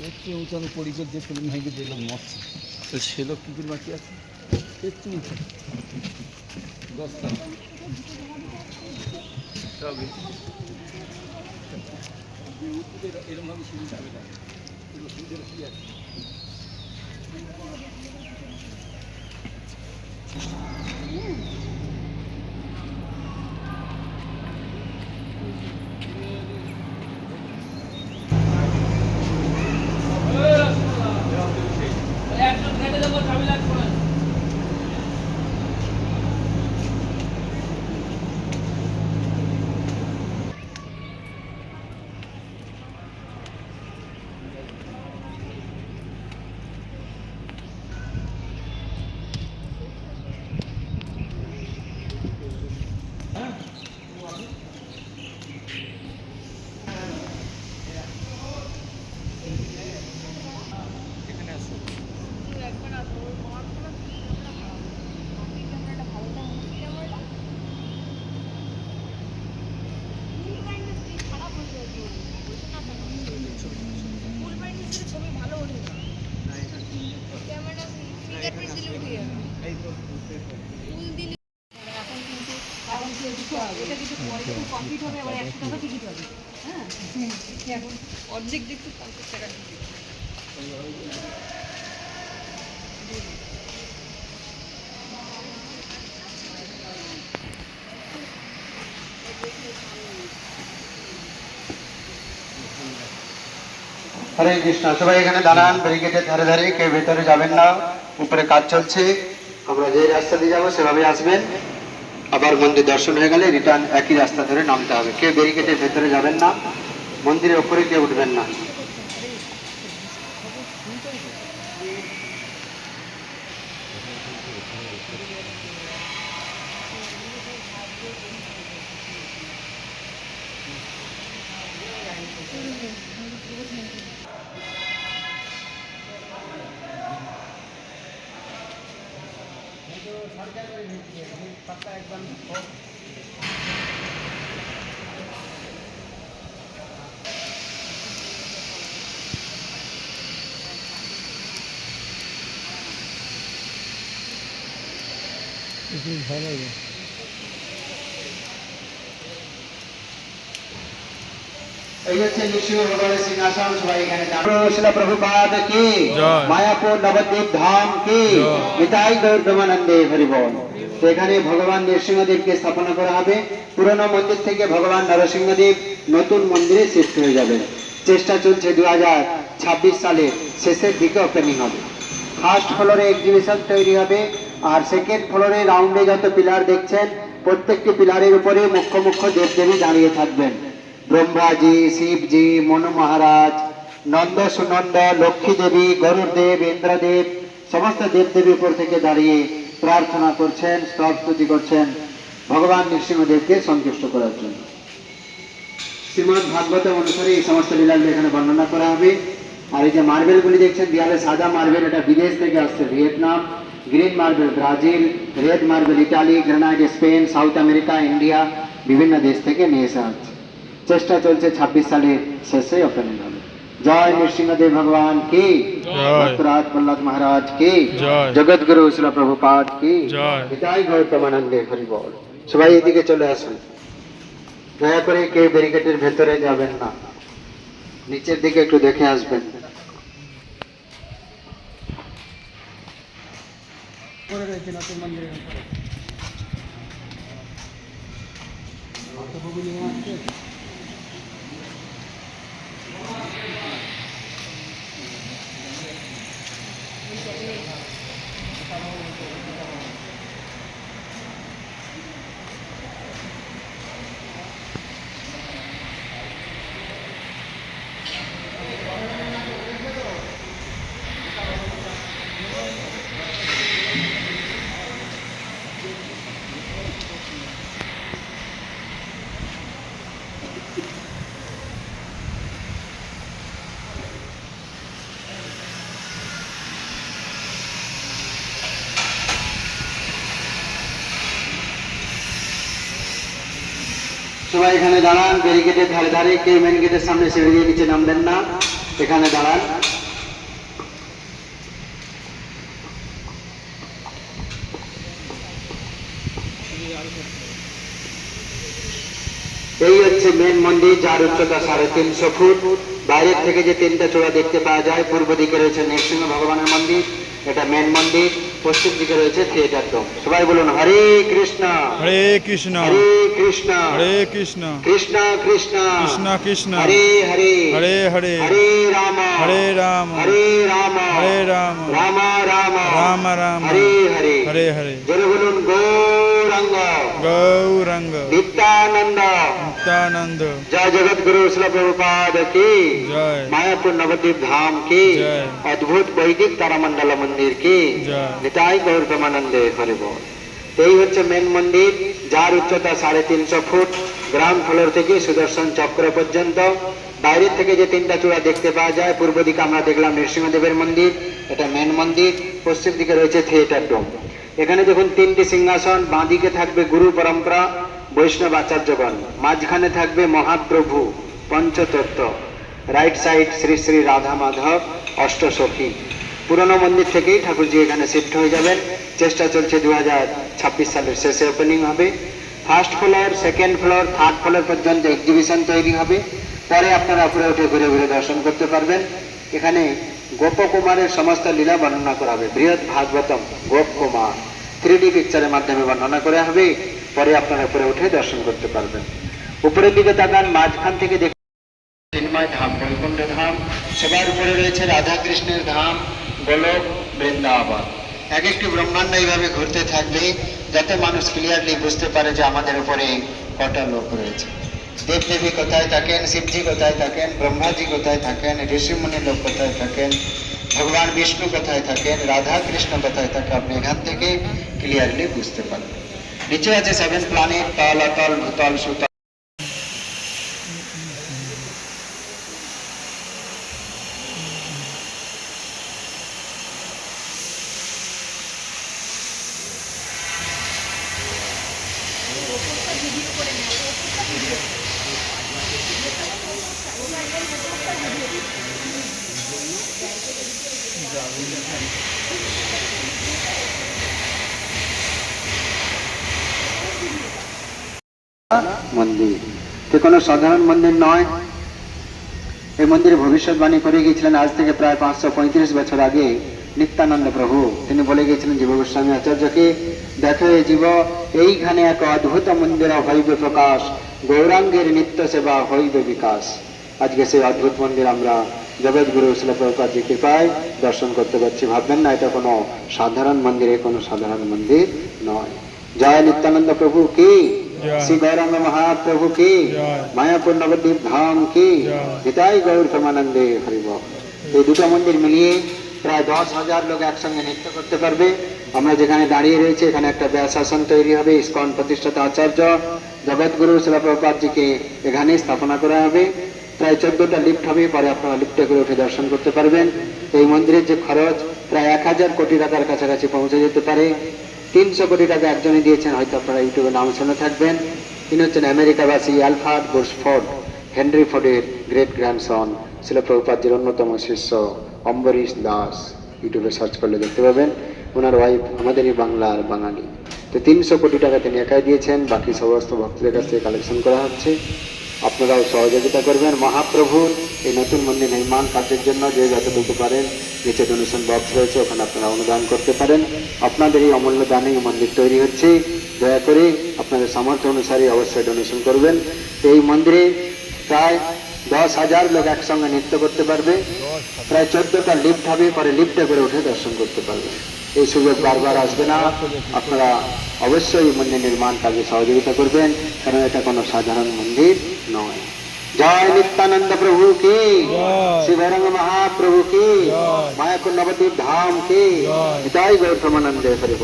একটু উঁচানো পরিকর যে ফিল্ম ভাইকে দেখলাম মস্ত। তো সে লোক কি আছে একটু উঁচু দশটা তবে এরকমভাবে সিঁড়ি যাবে না সিঁড়ির কি আছে টিকিট হরে কৃষ্ণ, সবাই এখানে দাঁড়ান ব্যারিকেডের ধারে ধারে, কেউ ভেতরে যাবেন না, উপরে কাজ চলছে। আমরা যে রাস্তা দিয়ে যাব সেভাবে আসবেন। আবার মন্দির দর্শন হয়ে গেলে রিটার্ন একই রাস্তা ধরে নামতে হবে। কেউ ব্যারিকেডের ভেতরে যাবেন না, মন্দিরের ওপরে কেউ উঠবেন না। ভালো লাগে এই হচ্ছে নৃসিংহ ভগবানের সিংহাসন সবাই এখানে দাঁড়ানো শিলা প্রভুপাদ কি জয়। মায়াপুর নবদ্বীপ ধাম কি এখানে ভগবান নৃসিংহদেবকে স্থাপনা করা হবে। পুরনো মন্দির থেকে ভগবান নরসিংহদেব নতুন মন্দিরে শিফট হয়ে যাবে চেষ্টা চলছে দু হাজার ছাব্বিশ সালের শেষের দিকে ওপেনিং হবে। ফার্স্ট ফ্লোরে এক্সিবিশন তৈরি হবে। আর সেকেন্ড ফ্লোরে রাউন্ডে যত পিলার দেখছেন, প্রত্যেকটি পিলারের উপরে মুখ্য মুখ্য দেবদেবী দাঁড়িয়ে থাকবেন। ব্রহ্মাজি, শিবজি, মনু মহারাজ, নন্দ সুনন্দ, লক্ষ্মী দেবী, গরুর দেব, ইন্দ্রদেব, সমস্ত দেবদেবী উপর থেকে দাঁড়িয়ে প্রার্থনা করছেন স্তব স্তুতি করছেন ভগবান নৃসিংহদেবকে সন্তুষ্ট করার জন্য। শ্রীমদ ভাগবত অনুসারে এই সমস্ত লীলাগুলি এখানে বর্ণনা করা হবে। আর এই যে মার্বেলগুলি দেখছেন, দেয়ালে সাদা মার্বেল, এটা বিদেশ থেকে আসছে, Vietnam, green marble, Brazil, red marble, Italy granite Spain, South America, India, বিভিন্ন দেশ থেকে নিয়ে এসে হচ্ছে চেষ্টা চলছে ছাব্বিশ সালে শেষে ওপেনিং হবে। জয় নৃসিংহদেব ভগবান কি জয়। ভক্তরাজ প্রহ্লাদ মহারাজ কি জয়। জগৎগুরু শিল প্রভুপাদ কি জয়। পিতাই গৌতমানন্দে হরি বল সবাই এদিকে চলে আসুন দয়া করে কেউ ব্যারিকেডের ভেতরে যাবেন না নিচের দিকে একটু দেখে আসবেন করে রয়েছে নতুন মন্দিরের সবাই এখানে দাঁড়ান ব্যারিকেডের ধারে ধারে কেউ মেন গেটের সামনে সিঁড়ি দিয়ে নিচে নামবেন না। এখানে দাঁড়ান। এই হচ্ছে মেন মন্দির, যার উচ্চতা সাড়ে তিনশো ফুট। বাইরের থেকে যে তিনটা চূড়া দেখতে পাওয়া যায়, পূর্ব দিকে রয়েছে নৃসিংহ ভগবানের মন্দির, এটা মেন মন্দির। পশ্চিম দিকে রয়েছে থিয়েটার ডোম সবাই বলুন হরে কৃষ্ণ। হরে কৃষ্ণ। হরে কৃষ্ণ। হরে কৃষ্ণ। কৃষ্ণ কৃষ্ণ। কৃষ্ণ কৃষ্ণ। হরে হরে। হরে হরে। হরে রাম। হরে রাম। হরে রাম। হরে রাম। রাম রাম। রাম রাম। হরে হরে। হরে হরে। বলুন বলুন গৌরাঙ্গ গৌরঙ্গ নিত্যানন্দ নিত্যানন্দ जय जगत गुरु शिल प्रभुपाद की জয় मायापुर नवद्वीप धाम की जय। अद्भुत वैदिक तारामंडल मंदिर की জয় নিতাই গৌর প্রেমানন্দে হরিব এই হচ্ছে মেন মন্দির যার উচ্চতা সাড়ে তিনশো ফুট গ্রাউন্ড ফ্লোর থেকে সুদর্শন চক্র পর্যন্ত বাইরের থেকে যে তিনটা চূড়া দেখতে পাওয়া যায় পূর্ব দিকে আমরা দেখলাম নৃসিংহদেবের মন্দির এটা মেন মন্দির পশ্চিম দিকে রয়েছে থিয়েটার ডোম এখানে দেখুন তিনটি সিংহাসন বাঁ দিকে থাকবে গুরু পরম্পরা, বৈষ্ণব আচার্যগণ। মাঝখানে থাকবে মহাপ্রভু, পঞ্চতত্ত্ব। রাইট সাইড শ্রী শ্রী রাধা মাধব, অষ্টসখী। পুরনো মন্দির থেকেই ঠাকুরজি এখানে শিফট হয়ে যাবেন। চেষ্টা চলছে দু সালের শেষে ওপেনিং হবে। First floor second floor third floor পর্যন্ত এক্সিবিশন তৈরি হবে। পরে আপনারা উপরে উঠে ঘুরে ঘুরে দর্শন করতে পারবেন। এখানে গোপকুমারের সমস্ত লীলা বর্ণনা করা হবে। বৃহৎ ভাগবতম গোপকুমার। থ্রি ডি পিকচারের মাধ্যমে বর্ণনা করা হবে। পরে আপনারা উপরে উঠে দর্শন করতে পারবেন। উপরের দিকে তাকান, মাঝখান থেকে দেখুন চিন্ময় ধাম বৈকুণ্ঠ ধাম। সবার উপরে রয়েছে রাধা কৃষ্ণের ধাম, গোলক, বৃন্দাবন। এক একটি ব্রহ্মাণ্ড এইভাবে ঘুরতে থাকবে যাতে মানুষ ক্লিয়ারলি বুঝতে পারে যে আমাদের উপরে কটা লোক রয়েছে। দেব দেবী কোথায় থাকেন, শিবজি কোথায় থাকেন, ব্রহ্মাজি কোথায় থাকেন, ঋষিমুনি লোক কোথায় থাকেন ভগবান বিষ্ণু কোথায় থাকেন রাধা কৃষ্ণ কোথায় থাকে আপনি এখান থেকে ক্লিয়ারলি বুঝতে পারবেন নিচে আছে সেভেন প্ল্যানেট তল অতল ভূতল সুতল মন্দির। কোনো সাধারণ মন্দির নয়। এই মন্দিরে ভবিষ্যৎবাণী করে গিয়েছিলেন আজ থেকে প্রায় পাঁচশো পঁয়ত্রিশ বছর আগে নিত্যানন্দ প্রভু। তিনি বলে গিয়েছিলেন, জীব গোস্বামী আচার্যকে দেখো জীব, এইখানে এক অদ্ভুত মন্দির হইবে প্রকাশ। গৌরাঙ্গের নিত্য সেবা হইবে বিকাশ। আজকে সেই অদ্ভুত মন্দির আমরা জগৎগুরু শিলপ্রপাতজি কৃপায় দর্শন করতে পারছি ভাববেন না এটা কোনো সাধারণ মন্দিরে কোনো সাধারণ মন্দির নয়। জয় নিত্যানন্দ প্রভু কি। শ্রী গৌরাঙ্গ মহাপ্রভু কি। মায়াপুর নবদ্বীপ ধাম কি। নিতাই গৌর প্রেমানন্দে হরিব। এই দুটো মন্দির মিলিয়ে প্রায় দশ হাজার লোক একসঙ্গে নৃত্য করতে পারবে। আমরা যেখানে দাঁড়িয়ে রয়েছে এখানে একটা ব্যাসাসন তৈরি হবে ইস্কন প্রতিষ্ঠাতা আচার্য জগৎগুরু শিলাপ্রপাতজিকে এখানে স্থাপনা করা হবে। প্রায় চোদ্দটা লিফট হবে পরে আপনারা লিফটে করে উঠে দর্শন করতে পারবেন। এই মন্দিরের যে খরচ, প্রায় এক হাজার কোটি টাকার কাছাকাছি পৌঁছে যেতে পারে। তিনশো কোটি টাকা একজনই দিয়েছেন, হয়তো আপনারা ইউটিউবে নাম শুনে থাকবেন। তিনি হচ্ছেন আমেরিকাবাসী অ্যালফার্ড বুশফোর্ড হেনরি ফোর্ডের গ্রেট গ্র্যান্ডসন ছিল প্রভুপাদ্যের অন্যতম শিষ্য অম্বরীশ দাস। ইউটিউবে সার্চ করলে দেখতে পাবেন, ওনার ওয়াইফ আমাদেরই বাংলার বাঙালি। তো তিনশো কোটি টাকা তিনি একাই দিয়েছেন, বাকি সমস্ত ভক্তদের কাছ থেকে কালেকশন করা হচ্ছে। আপনারাও সহযোগিতা করবেন। মহাপ্রভুর এই নতুন মন্দির নির্মাণ কাজের জন্য যে যতটুকু পারেন নিচে ডোনেশন বক্স রয়েছে, ওখানে আপনারা অনুদান করতে পারেন। আপনাদের এই অমূল্য দানে এই মন্দির তৈরি হচ্ছে। দয়া করে আপনাদের সামর্থ্য অনুসারে অবশ্যই ডোনেশন করবেন। এই মন্দিরে প্রায় দশ হাজার লোক একসঙ্গে নৃত্য করতে পারবে। প্রায় চোদ্দটা লিফট হবে, পরে লিফটে করে উঠে দর্শন করতে পারবে। এই সুযোগ বারবার আসবে না। আপনারা অবশ্যই মন্দির নির্মাণ কাজে সহযোগিতা করবেন কারণ এটা কোনো সাধারণ মন্দির নয়। জয় নিত্যানন্দ প্রভু কি? শিবরঙ্গ মহাপ্রভু কি? জয়। মায়াপুর নবদ্বীপ ধাম কি? জয়। হরিব